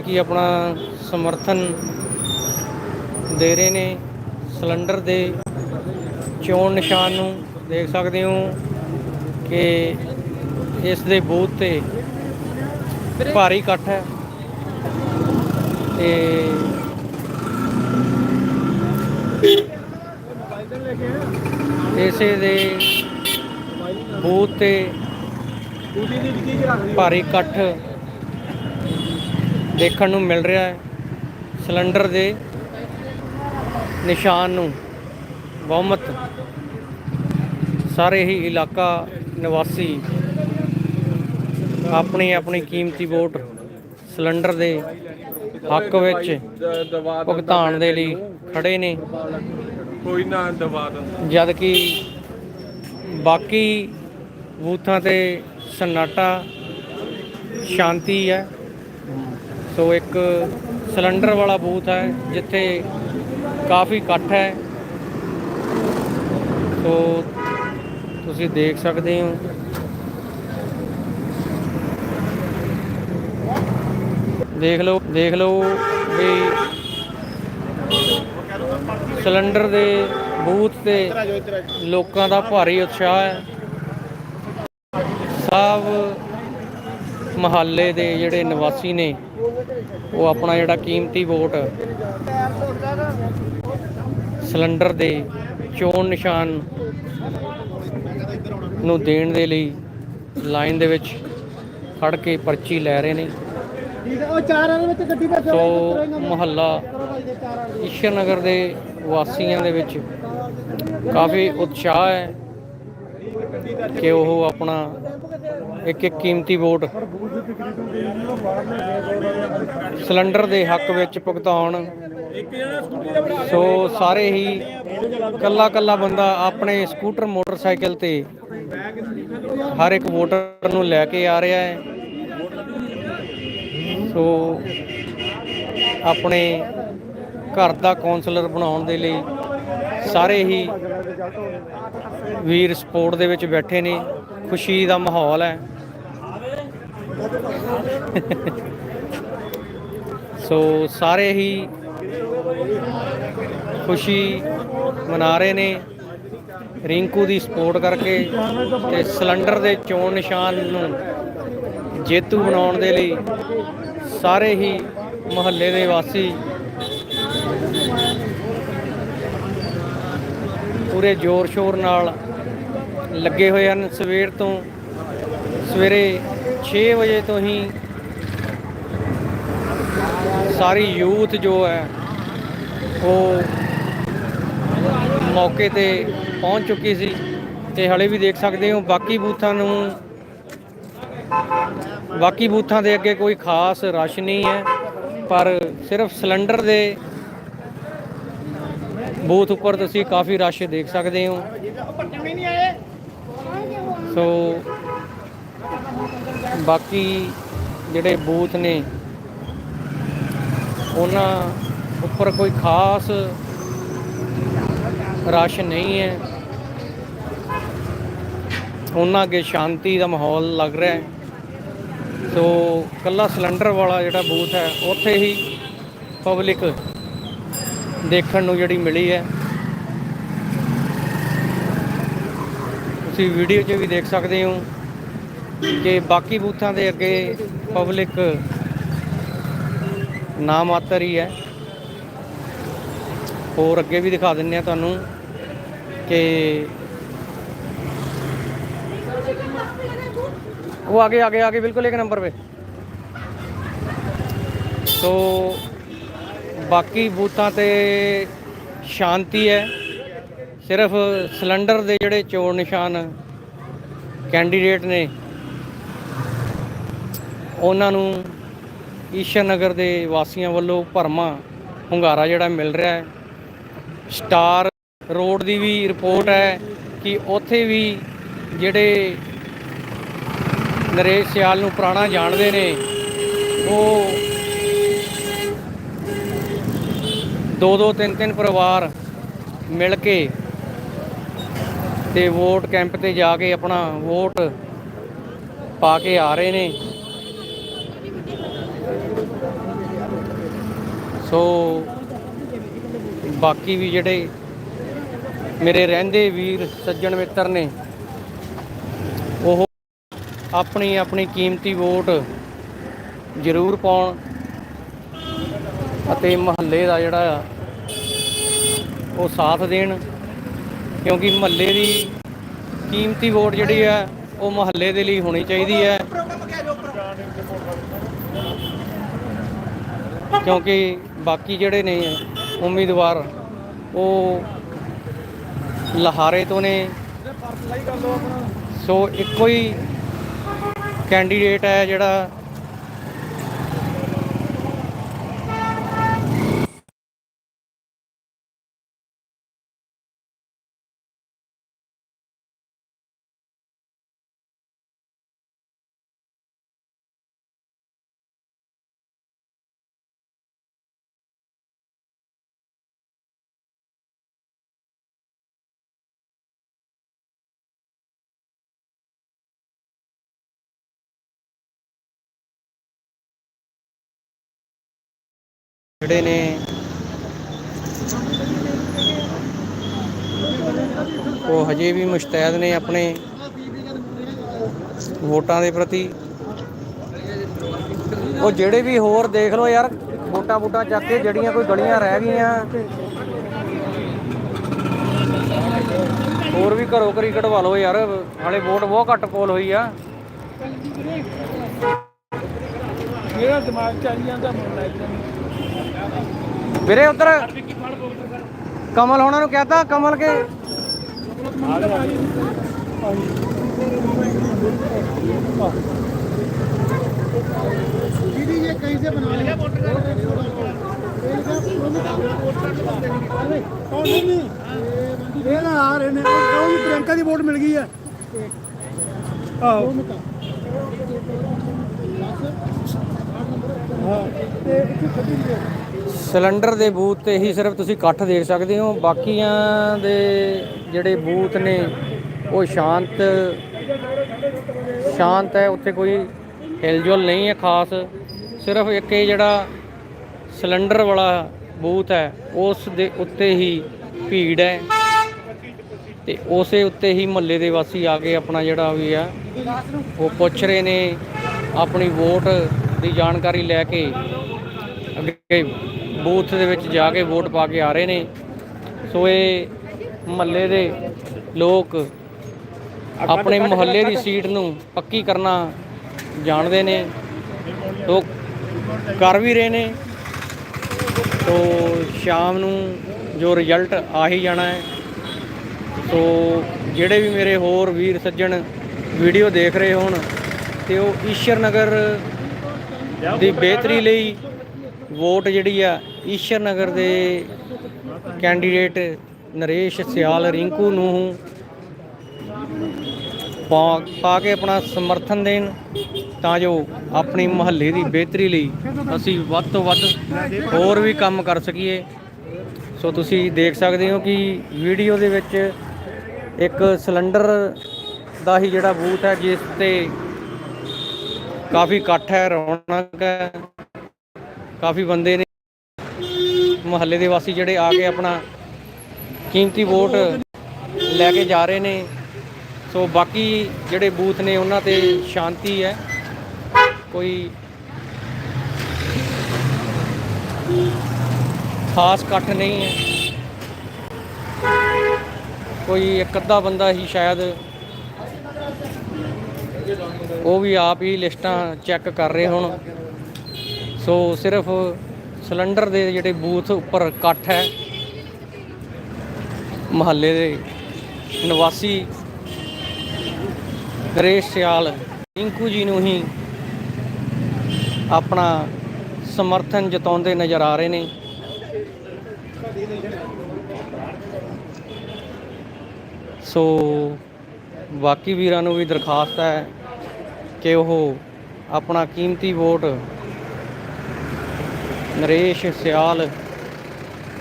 ਕਿ ਆਪਣਾ ਸਮਰਥਨ ਦੇ ਰਹੇ ਨੇ, ਸਿਲੰਡਰ ਦੇ ਚੋਣ ਨਿਸ਼ਾਨ ਨੂੰ ਦੇਖ ਸਕਦੇ ਹੋ ਕਿ ਇਸ ਦੇ ਬੂਥ ਤੇ ਭਾਰੀ ਇਕੱਠ ਹੈ ਤੇ ਇਸੇ ਦੇ ਬੂਥ ਤੇ ਭਾਰੀ ਇਕੱਠ ਦੇਖਣ ਨੂੰ ਮਿਲ ਰਿਹਾ ਹੈ। ਸਿਲੰਡਰ ਦੇ ਨਿਸ਼ਾਨ ਨੂੰ ਬਹੁਮਤ। ਸਾਰੇ ਹੀ ਇਲਾਕਾ ਨਿਵਾਸੀ ਆਪਣੀ ਆਪਣੀ ਕੀਮਤੀ ਵੋਟ ਸਿਲੰਡਰ ਦੇ ਹੱਕ ਵਿੱਚ ਭੁਗਤਾਨ ਦੇ ਲਈ ਖੜੇ ਨੇ। ਕੋਈ ਨਾ ਦਬਾ ਦਿੰਦਾ। ਜਦ ਕਿ ਬਾਕੀ ਬੂਥਾਂ ਤੇ ਸન્ਨਾਟਾ ਸ਼ਾਂਤੀ ਹੈ। ਸੋ ਇੱਕ ਸਿਲੰਡਰ ਵਾਲਾ ਬੂਥ ਹੈ, ਜਿੱਥੇ ਕਾਫੀ ਇਕੱਠ ਹੈ। ਸੋ ਤੁਸੀਂ ਦੇਖ ਸਕਦੇ ਹੋ। ਦੇਖ ਲਓ ਦੇਖ ਲਓ ਵੀ ਸਿਲੰਡਰ ਦੇ ਬੂਥ ਤੇ ਲੋਕਾਂ ਦਾ ਭਾਰੀ ਉਤਸ਼ਾਹ ਹੈ। ਸਭ ਮਹੱਲੇ ਦੇ ਜਿਹੜੇ ਨਿਵਾਸੀ ਨੇ ਉਹ ਆਪਣਾ ਜਿਹੜਾ ਕੀਮਤੀ ਵੋਟ ਸਿਲੰਡਰ ਦੇ ਚੋਣ ਨਿਸ਼ਾਨ ਨੂੰ ਦੇਣ ਦੇ ਲਈ ਲਾਈਨ ਦੇ ਵਿੱਚ ਖੜ ਕੇ ਪਰਚੀ ਲੈ ਰਹੇ ਨੇ। ਉਹ ਚਾਰਾਂ ਦੇ ਵਿੱਚ ਗੱਡੀ ਵਿੱਚ ਸੋ ਮੁਹੱਲਾ ਈਸ਼ਰ ਨਗਰ ਦੇ ਵਾਸੀਆਂ ਦੇ ਵਿੱਚ ਕਾਫੀ ਉਤਸ਼ਾਹ ਹੈ ਕਿ ਉਹ ਆਪਣਾ ਇੱਕ ਇੱਕ ਕੀਮਤੀ ਵੋਟ। ਸਿਲੰਡਰ ਦੇ ਹੱਕ ਵਿੱਚ ਭੁਗਤਾਉਣ। ਸੋ ਸਾਰੇ ਹੀ ਕੱਲਾ ਕੱਲਾ ਬੰਦਾ ਆਪਣੇ ਸਕੂਟਰ, ਮੋਟਰਸਾਈਕਲ ਤੇ ਹਰ ਇੱਕ ਵੋਟਰ ਨੂੰ ਲੈ ਕੇ ਆ ਰਿਹਾ ਹੈ। ਸੋ ਆਪਣੇ ਘਰ ਦਾ ਕਾਉਂਸਲਰ ਬਣਾਉਣ ਦੇ ਲਈ ਸਾਰੇ ਹੀ ਵੀਰ ਸਪੋਰਟ ਦੇ ਵਿੱਚ ਬੈਠੇ ਨੇ। ਖੁਸ਼ੀ ਦਾ ਮਾਹੌਲ ਹੈ। ਸੋ ਸਾਰੇ ਹੀ ਖੁਸ਼ੀ ਮਨਾ ਰਹੇ ਨੇ। ਰਿੰਕੂ ਦੀ ਸਪੋਰਟ ਕਰਕੇ ਤੇ ਸਿਲੰਡਰ ਦੇ ਚੋਣ ਨਿਸ਼ਾਨ ਨੂੰ ਜੇਤੂ ਬਣਾਉਣ ਦੇ ਲਈ ਸਾਰੇ ਹੀ ਮੁਹੱਲੇ ਦੇ ਵਾਸੀ ਪੂਰੇ ਜ਼ੋਰ ਸ਼ੋਰ ਨਾਲ ਲੱਗੇ ਹੋਏ ਹਨ। ਸਵੇਰ ਤੋਂ ਸਵੇਰੇ 6 ਵਜੇ ਤੋਂ ਹੀ ਸਾਰੀ ਯੂਥ ਜੋ ਹੈ, ਉਹ ਮੌਕੇ ਤੇ ਪਹੁੰਚ ਚੁੱਕੀ ਸੀ ਤੇ ਹਲੇ ਵੀ ਦੇਖ ਸਕਦੇ ਹੋ, ਬਾਕੀ ਬੂਥਾਂ ਨੂੰ ਬਾਕੀ ਬੂਥਾਂ ਦੇ ਅੱਗੇ ਕੋਈ ਖਾਸ ਰਸ਼ ਨਹੀਂ ਹੈ, ਪਰ ਸਿਰਫ ਸਿਲੰਡਰ ਦੇ ਬੂਥ ਉੱਪਰ ਤੁਸੀਂ ਕਾਫੀ ਰਸ਼ ਦੇਖ ਸਕਦੇ ਹੋ। ਸੋ ਬਾਕੀ ਜਿਹੜੇ ਬੂਥ ਨੇ, ਉਹਨਾਂ ਉੱਪਰ ਕੋਈ ਖਾਸ ਰਸ਼ ਨਹੀਂ ਹੈ। ਉਹਨਾਂ ਅੱਗੇ ਸ਼ਾਂਤੀ ਦਾ ਮਾਹੌਲ ਲੱਗ ਰਿਹਾ ਹੈ। ਸੋ ਕੱਲਾ ਸਿਲੰਡਰ ਵਾਲਾ ਜਿਹੜਾ ਬੂਥ ਹੈ, ਉੱਥੇ ਹੀ ਪਬਲਿਕ ਦੇਖਣ ਨੂੰ ਜਿਹੜੀ ਮਿਲੀ ਹੈ। ਤੁਸੀਂ ਵੀਡੀਓ 'ਚ ਵੀ ਦੇਖ ਸਕਦੇ ਹੋ ਕਿ ਬਾਕੀ ਬੂਥਾਂ ਦੇ ਅੱਗੇ ਪਬਲਿਕ ਨਾ ਮਾਤਰ ਹੀ ਹੈ। ਹੋਰ ਅੱਗੇ ਵੀ ਦਿਖਾ ਦਿੰਨੇ ਆ ਤੁਹਾਨੂੰ ਕਿ ਉਹ ਆ ਗਏ, ਆ ਆਗੇ ਆ ਆਗੇ ਬਿਲਕੁਲ ਇੱਕ ਨੰਬਰ पे ਸੋ ਬਾਕੀ ਬੂਥਾਂ ਤੇ ਸ਼ਾਂਤੀ ਹੈ। ਸਿਰਫ ਸਿਲੰਡਰ ਦੇ ਜਿਹੜੇ ਚੋਣ ਨਿਸ਼ਾਨ ਕੈਂਡੀਡੇਟ ਨੇ, ਉਹਨਾਂ ਨੂੰ ਈਸ਼ਾ ਨਗਰ ਦੇ ਵਾਸੀਆਂ ਵੱਲੋਂ ਭਰਮਾ ਹੁੰਗਾਰਾ ਜਿਹੜਾ ਮਿਲ ਰਿਹਾ ਹੈ। ਸਟਾਰ ਰੋਡ ਦੀ ਵੀ ਰਿਪੋਰਟ ਹੈ ਕਿ ਉੱਥੇ ਵੀ ਜਿਹੜੇ ਨਰੇਸ਼ ਸਿਆਲ ਨੂੰ ਪੁਰਾਣਾ ਜਾਣਦੇ ਨੇ, ਉਹ ਦੋ ਦੋ ਤਿੰਨ ਤਿੰਨ ਪਰਿਵਾਰ ਮਿਲ ਕੇ ਤੇ ਵੋਟ ਕੈਂਪ ਤੇ ਜਾ ਕੇ ਆਪਣਾ ਵੋਟ ਪਾ ਕੇ ਆ ਰਹੇ ਨੇ। ਸੋ ਬਾਕੀ ਵੀ ਜਿਹੜੇ ਮੇਰੇ ਰਹਿੰਦੇ ਵੀਰ ਸੱਜਣ ਮਿੱਤਰ ਨੇ, ਉਹ ਆਪਣੀ ਆਪਣੀ ਕੀਮਤੀ ਵੋਟ ਜ਼ਰੂਰ ਪਾਉਣ ਅਤੇ ਮਹੱਲੇ ਦਾ ਜਿਹੜਾ ਆ, ਉਹ ਸਾਥ ਦੇਣ। ਕਿਉਂਕਿ ਮਹੱਲੇ ਦੀ ਕੀਮਤੀ ਵੋਟ ਜਿਹੜੀ ਹੈ ਉਹ ਮਹੱਲੇ ਦੇ ਲਈ ਹੋਣੀ ਚਾਹੀਦੀ ਹੈ। ਕਿਉਂਕਿ ਬਾਕੀ ਜਿਹੜੇ ਨੇ ਉਮੀਦਵਾਰ, ਉਹ ਲਹਾਰੇ ਤੋਂ ਨੇ। ਸੋ ਇੱਕੋ ਹੀ ਕੈਂਡੀਡੇਟ ਹੈ ਜਿਹੜਾ ਜਿਹੜੇ ਨੇ ਉਹ ਹਜੇ ਵੀ ਮੁਸ਼ਤੈਦ ਨੇ ਆਪਣੇ ਵੋਟਾਂ ਦੇ ਪ੍ਰਤੀ। ਉਹ ਜਿਹੜੇ ਵੀ ਹੋਰ ਦੇਖ ਲਓ ਯਾਰ, ਵੋਟਾਂ ਵੋਟਾਂ ਚੱਕ ਕੇ ਜਿਹੜੀਆਂ ਕੋਈ ਗਲੀਆਂ ਰਹਿ ਗਈਆਂ। ਹੋਰ ਵੀ ਘਰੋਂ ਘਰੀ ਕਢਵਾ ਲਓ ਯਾਰ, ਹਾਲੇ ਵੋਟ ਬਹੁਤ ਘੱਟ ਪੋਲ ਹੋਈ ਆ। ਮੇਰਾ ਦਿਮਾਗ ਚ ਜਾਂਦਾ ਮੁੰਡਾ ਵੀਰੇ ਉਧਰ ਕਮਲ ਹੋਣਾ ਨੂੰ ਕਹਤਾ, ਕਮਲ ਕੇ? दीदी ਦੀ ਵੋਟ ਮਿਲ ਗਈ ਹੈ। ਆਹੋ। ਹਾਂ। ਤੇ 130 ਰੁਪਏ ਸਿਲੰਡਰ ਦੇ ਬੂਥ ਤੇ ਹੀ ਸਿਰਫ ਤੁਸੀਂ ਇਕੱਠ ਦੇਖ ਸਕਦੇ ਹੋ। ਬਾਕੀਆਂ ਦੇ ਜਿਹੜੇ ਬੂਥ ਨੇ, ਉਹ ਸ਼ਾਂਤ ਸ਼ਾਂਤ ਹੈ। ਉੱਥੇ ਕੋਈ ਹਿਲਜੁਲ ਨਹੀਂ ਹੈ ਖਾਸ। ਸਿਰਫ ਇੱਕ ਇਹ ਜਿਹੜਾ ਸਿਲੰਡਰ ਵਾਲਾ ਬੂਥ ਹੈ, ਉਸ ਦੇ ਉੱਤੇ ਹੀ ਭੀੜ ਹੈ ਤੇ ਉਸੇ ਉੱਤੇ ਹੀ ਮਹੱਲੇ ਦੇ ਵਾਸੀ ਆ ਕੇ ਆਪਣਾ ਜਿਹੜਾ ਵੀ ਆ, ਉਹ ਪੁੱਛ ਰਹੇ ਨੇ। ਆਪਣੀ ਵੋਟ ਦੀ ਜਾਣਕਾਰੀ ਲੈ ਕੇ ਅੱਗੇ ਬੂਥ ਦੇ ਵਿੱਚ ਜਾ ਕੇ ਵੋਟ ਪਾ ਕੇ ਆ ਰਹੇ ਨੇ। ਸੋ ਇਹ ਮੁਹੱਲੇ ਦੇ ਲੋਕ ਆਪਣੇ ਮੁਹੱਲੇ ਦੀ ਸੀਟ ਨੂੰ ਪੱਕੀ ਕਰਨਾ ਜਾਣਦੇ ਨੇ। ਲੋਕ ਕਰ ਵੀ ਰਹੇ ਨੇ। ਸੋ ਸ਼ਾਮ ਨੂੰ ਜੋ ਰਿਜ਼ਲਟ ਆ ਹੀ ਜਾਣਾ ਹੈ। ਸੋ ਜਿਹੜੇ ਵੀ ਮੇਰੇ ਹੋਰ ਵੀਰ ਸੱਜਣ ਵੀਡੀਓ ਦੇਖ ਰਹੇ ਹੋਣ ਤੇ ਉਹ ਈਸ਼ਰ ਨਗਰ ਦੀ ਬਿਹਤਰੀ ਲਈ ਵੋਟ ਜਿਹੜੀ ਆ, ਈਸ਼ਰ ਨਗਰ ਦੇ ਕੈਂਡੀਡੇਟ ਨਰੇਸ਼ ਸਿਆਲ ਰਿੰਕੂ ਨੂੰ ਪਾ ਪਾ ਕੇ ਆਪਣਾ ਸਮਰਥਨ ਦੇਣ, ਤਾਂ ਜੋ ਆਪਣੀ ਮੁਹੱਲੇ ਦੀ ਬਿਹਤਰੀ ਲਈ ਅਸੀਂ ਵੱਧ ਤੋਂ ਵੱਧ ਹੋਰ ਵੀ ਕੰਮ ਕਰ ਸਕੀਏ। ਸੋ ਤੁਸੀਂ ਦੇਖ ਸਕਦੇ ਹੋ ਕਿ ਵੀਡੀਓ ਦੇ ਵਿੱਚ ਇੱਕ ਸਿਲੰਡਰ ਦਾ ਹੀ ਜਿਹੜਾ ਬੂਥ ਹੈ, ਜਿਸ ਤੇ ਕਾਫੀ ਇਕੱਠ ਹੈ, ਰੌਣਕ ਹੈ। ਕਾਫੀ ਬੰਦੇ ਨੇ। ਮੁਹੱਲੇ ਦੇ ਵਾਸੀ ਜਿਹੜੇ ਆ ਕੇ ਆਪਣਾ ਕੀਮਤੀ ਵੋਟ ਲੈ ਕੇ ਜਾ ਰਹੇ ਨੇ। ਸੋ ਬਾਕੀ ਜਿਹੜੇ ਬੂਥ ਨੇ ਉਹਨਾਂ ਤੇ ਸ਼ਾਂਤੀ ਹੈ। ਕੋਈ ਖਾਸ ਇਕੱਠ ਨਹੀਂ ਹੈ। ਕੋਈ ਇੱਕ ਅੱਧਾ ਬੰਦਾ ਹੀ ਸ਼ਾਇਦ ਉਹ ਵੀ ਆਪ ਹੀ ਲਿਸਟਾਂ ਚੈੱਕ ਕਰ ਰਹੇ ਹੁਣ। ਸੋ ਸਿਰਫ ਸਿਲੰਡਰ ਦੇ ਜਿਹੜੇ ਬੂਥ ਉੱਪਰ ਇਕੱਠ ਹੈ, ਮਹੱਲੇ ਦੇ ਨਿਵਾਸੀ ਗਰੇਸ਼ ਸਿਆਲ, ਰਿੰਕੂ ਜੀ ਨੂੰ ਹੀ ਆਪਣਾ ਸਮਰਥਨ ਜਤਾਉਂਦੇ ਨਜ਼ਰ ਆ ਰਹੇ ਨੇ। ਸੋ ਬਾਕੀ ਵੀਰਾਂ ਨੂੰ ਵੀ ਦਰਖਾਸਤ ਹੈ ਕਿ ਉਹ ਆਪਣਾ ਕੀਮਤੀ ਵੋਟ ਨਰੇਸ਼, ਸਿਆਲ,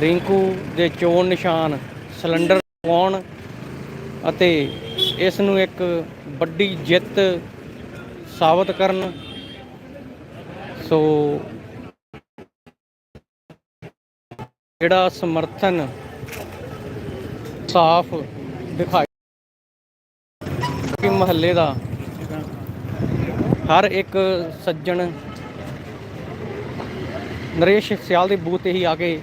ਰਿੰਕੂ ਦੇ ਚੋਣ ਨਿਸ਼ਾਨ, ਸਿਲੰਡਰ ਪਾਉਣ ਅਤੇ ਇਸ ਨੂੰ ਇੱਕ ਵੱਡੀ ਜਿੱਤ ਸਾਬਤ ਕਰਨ। ਸੋ ਜਿਹੜਾ ਸਮਰਥਨ ਸਾਫ਼ ਦਿਖਾਈ ਕਿ ਮਹੱਲੇ ਦਾ, ਹਰ ਇੱਕ ਸੱਜਣ ਨਰੇਸ਼ ਸਿਆਲ ਦੇ ਬੂਥ ਤੇ ਹੀ ਆ ਕੇ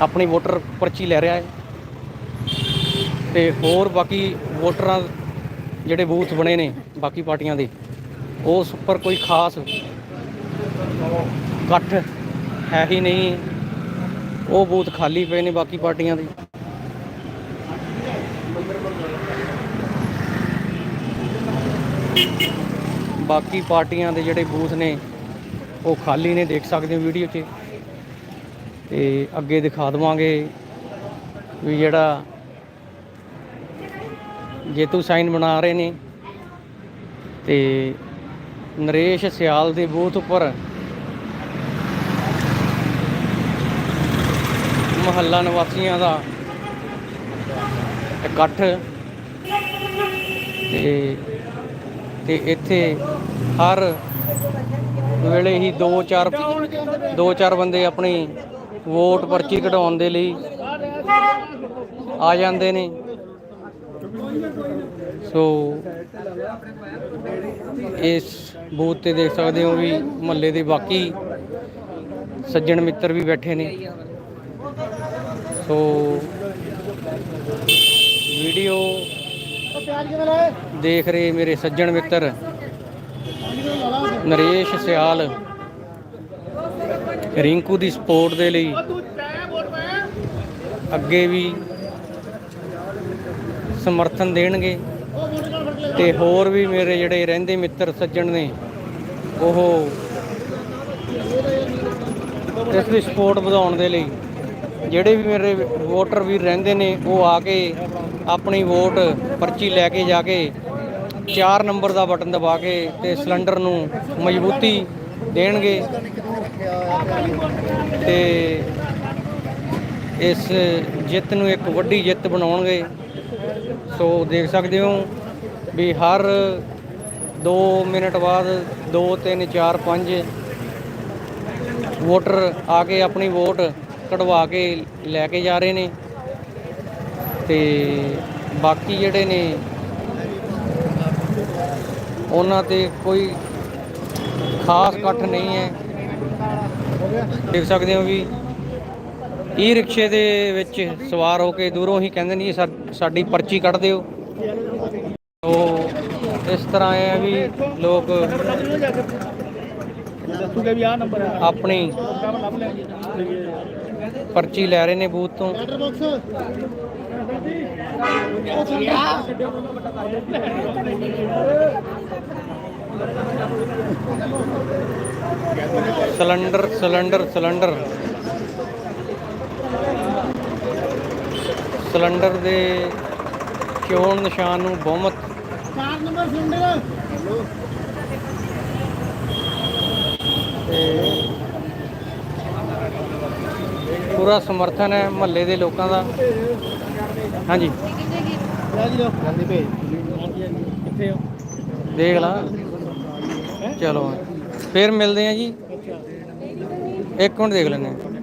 ਆਪਣੀ ਵੋਟਰ ਪਰਚੀ ਲੈ ਰਿਹਾ ਹੈ। ਤੇ ਹੋਰ ਬਾਕੀ ਵੋਟਰਾਂ ਜਿਹੜੇ ਬੂਥ ਬਣੇ ਨੇ ਬਾਕੀ ਪਾਰਟੀਆਂ ਦੇ, ਉਸ ਉੱਪਰ ਕੋਈ ਖਾਸ ਇਕੱਠ ਹੈ ਹੀ ਨਹੀਂ। ਉਹ ਬੂਥ ਖਾਲੀ ਪਏ ਨੇ ਬਾਕੀ ਪਾਰਟੀਆਂ ਦੇ। ਬਾਕੀ ਪਾਰਟੀਆਂ ਦੇ ਜਿਹੜੇ ਬੂਥ ਨੇ ਉਹ ਖਾਲੀ ਨੇ, ਦੇਖ ਸਕਦੇ ਹੋ ਵੀਡੀਓ 'ਚ। ਤੇ ਅੱਗੇ ਦਿਖਾ ਦਵਾਂਗੇ ਵੀ ਜਿਹੜਾ ਜੇਤੂ ਸਾਈਨ ਬਣਾ ਰਹੇ ਨੇ। ਤੇ ਨਰੇਸ਼ ਸਿਆਲ ਦੇ ਬੂਥ ਉੱਪਰ ਮਹੱਲਾ ਨਿਵਾਸੀਆਂ ਦਾ ਇਕੱਠ। ਤੇ ਤੇ ਇੱਥੇ ਹਰ ਵੇਲੇ ਹੀ ਦੋ ਚਾਰ ਦੋ ਚਾਰ ਬੰਦੇ ਆਪਣੀ ਵੋਟ ਪਰਚੀ ਕਢਾਉਣ ਦੇ ਲਈ ਆ ਜਾਂਦੇ ਨੇ। ਸੋ ਇਸ ਬੂਥ ਤੇ ਦੇਖ ਸਕਦੇ ਹੋ ਵੀ ਮਹੱਲੇ ਦੇ ਬਾਕੀ ਸੱਜਣ ਮਿੱਤਰ ਵੀ ਬੈਠੇ ਨੇ। ਸੋ ਵੀਡੀਓ ਦੇਖ ਰਹੇ ਮੇਰੇ ਸੱਜਣ ਮਿੱਤਰ। ਨਰੇਸ਼ ਸਿਆਲ, ਰਿੰਕੂ ਦੀ ਸਪੋਰਟ ਦੇ ਲਈ। ਅੱਗੇ ਵੀ ਸਮਰਥਨ ਦੇਣਗੇ ਤੇ ਹੋਰ ਵੀ ਮੇਰੇ ਜਿਹੜੇ ਰਹਿੰਦੇ ਮਿੱਤਰ ਸੱਜਣ ਨੇ, ਉਹ ਇਸ ਦੀ ਸਪੋਰਟ ਵਧਾਉਣ ਦੇ ਲਈ, ਜਿਹੜੇ ਵੀ ਮੇਰੇ ਵੋਟਰ ਵੀ ਰਹਿੰਦੇ ਨੇ, ਉਹ ਆ ਕੇ ਆਪਣੀ ਵੋਟ ਪਰਚੀ ਲੈ ਕੇ ਜਾ ਕੇ 4 ਨੰਬਰ ਦਾ ਬਟਨ ਦਬਾ ਕੇ ਤੇ ਸਿਲੰਡਰ ਨੂੰ ਮਜ਼ਬੂਤੀ ਦੇਣਗੇ। ਤੇ ਇਸ ਜਿੱਤ ਨੂੰ ਇੱਕ ਵੱਡੀ ਜਿੱਤ ਬਣਾਉਣਗੇ। ਸੋ ਦੇਖ ਸਕਦੇ ਹੋ ਵੀ ਹਰ 2 ਮਿੰਟ ਬਾਅਦ 2 3 4 5 ਵੋਟਰ ਆ ਕੇ ਆਪਣੀ ਵੋਟ ਕਢਵਾ ਕੇ ਲੈ ਕੇ ਜਾ ਰਹੇ ਨੇ। ਤੇ ਬਾਕੀ ਜਿਹੜੇ ਨੇ ਉਹਨਾਂ ਤੇ ਕੋਈ ਖਾਸ ਇਕੱਠ ਨਹੀਂ ਹੈ। ਦੇਖ ਸਕਦੇ ਹੋ ਵੀ ਈ ਰਿਕਸ਼ੇ ਦੇ ਵਿੱਚ ਸਵਾਰ ਹੋ ਕੇ ਦੂਰੋਂ ਹੀ ਕਹਿੰਦੇ ਨੇ ਸਾਡੀ ਪਰਚੀ ਕੱਢ ਦਿਓ। ਉਹ ਇਸ ਤਰ੍ਹਾਂ ਹੈ ਵੀ ਲੋਕ ਆਪਣੀ ਪਰਚੀ ਲੈ ਰਹੇ ਨੇ ਬੂਥ ਤੋਂ। ਸਿਲੰਡਰ ਸਿਲੰਡਰ ਸਿਲੰਡਰ ਸਿਲੰਡਰ ਦੇ ਚੋਣ ਨਿਸ਼ਾਨ ਨੂੰ ਬਹੁਮਤ? 4 ਨੰਬਰ ਸਿਲੰਡਰ ਪੂਰਾ ਸਮਰਥਨ ਹੈ ਮਹੱਲੇ ਦੇ ਲੋਕਾਂ ਦਾ। ਹਾਂਜੀ। ਲੈ ਜੀ ਲੋ ਜਲਦੀ ਭੇਜ ਕਿੱਥੇ ਹੋ ਦੇਖ ਲਾ। ਚਲੋ ਫਿਰ ਮਿਲਦੇ ਆ ਜੀ। ਇੱਕ ਮਿੰਟ ਦੇਖ ਲੈਂਦੇ ਹਾਂ।